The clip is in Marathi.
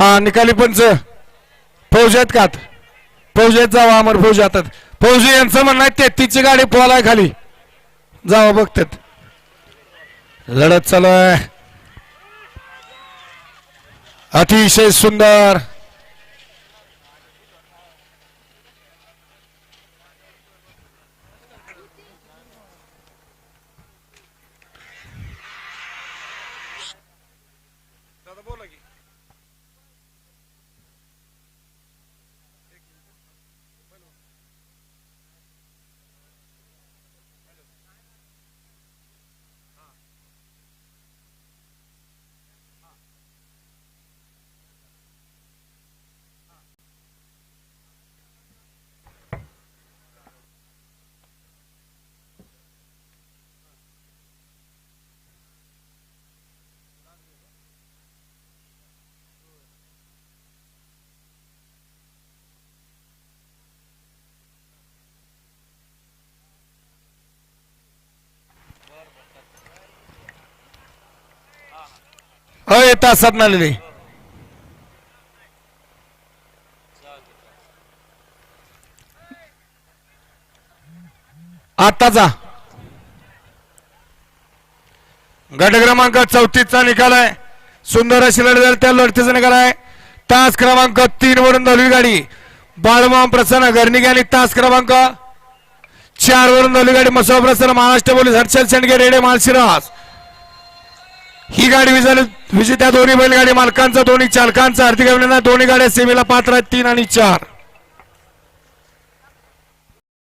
हा निकाली पंच. फौजात कात आहेत जावा अमर फौजात फौजी यांचं म्हणणं आहे तेहतीसची गाडी पोलाय खाली. जावा बघतात. लढत चालू आहे. अतिशय सुंदर. हो, अय तासात नालेली. आताचा गट क्रमांक चौतीसचा निकाल आहे. सुंदर अशी लढत झाली त्या लढतीचा निकाल आहे. तास क्रमांक तीन वरून दलवी गाडी. बाळमाम प्रसन्न घरणी आणि तास क्रमांक चार वरून दलवी गाडी. मसोबा प्रसन्न महाराष्ट्र पोलीस हर्षल शेंडगे रेडे माळशिरास. ही गाडी विजय विजेत्या दोन्ही बैलगाडी मालकांचा दोन्ही चालकांचा. हार्दिक अभिनंदन दोन्ही गाड्या सेमीला पात्र आहेत. तीन आणि चार.